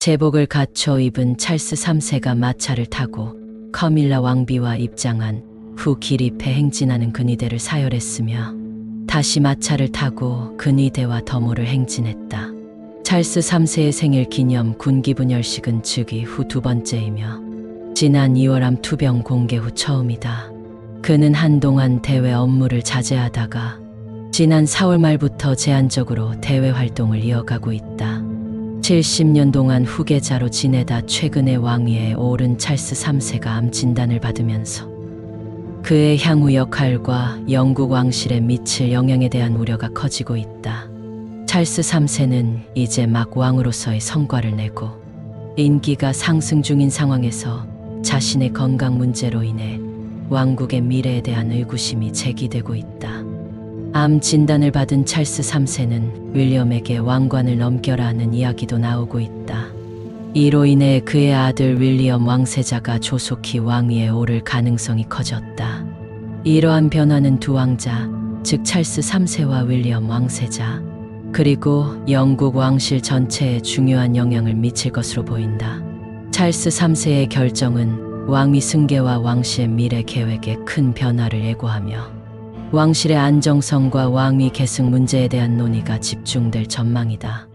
제복을 갖춰 입은 찰스 3세가 마차를 타고 커밀라 왕비와 입장한 후 기립해 행진하는 근위대를 사열했으며 다시 마차를 타고 근위대와 더모를 행진했다. 찰스 3세의 생일 기념 군기분열식은 즉위 후 두 번째이며 지난 2월 암 투병 공개 후 처음이다. 그는 한동안 대외 업무를 자제하다가 지난 4월 말부터 제한적으로 대외 활동을 이어가고 있다. 70년 동안 후계자로 지내다 최근에 왕위에 오른 찰스 3세가 암 진단을 받으면서 그의 향후 역할과 영국 왕실에 미칠 영향에 대한 우려가 커지고 있다. 찰스 3세는 이제 막 왕으로서의 성과를 내고 인기가 상승 중인 상황에서 자신의 건강 문제로 인해 왕국의 미래에 대한 의구심이 제기되고 있다. 암 진단을 받은 찰스 3세는 윌리엄에게 왕관을 넘겨라 하는 이야기도 나오고 있다. 이로 인해 그의 아들 윌리엄 왕세자가 조속히 왕위에 오를 가능성이 커졌다. 이러한 변화는 두 왕자, 즉 찰스 3세와 윌리엄 왕세자, 그리고 영국 왕실 전체에 중요한 영향을 미칠 것으로 보인다. 찰스 3세의 결정은 왕위 승계와 왕실의 미래 계획에 큰 변화를 예고하며 왕실의 안정성과 왕위 계승 문제에 대한 논의가 집중될 전망이다.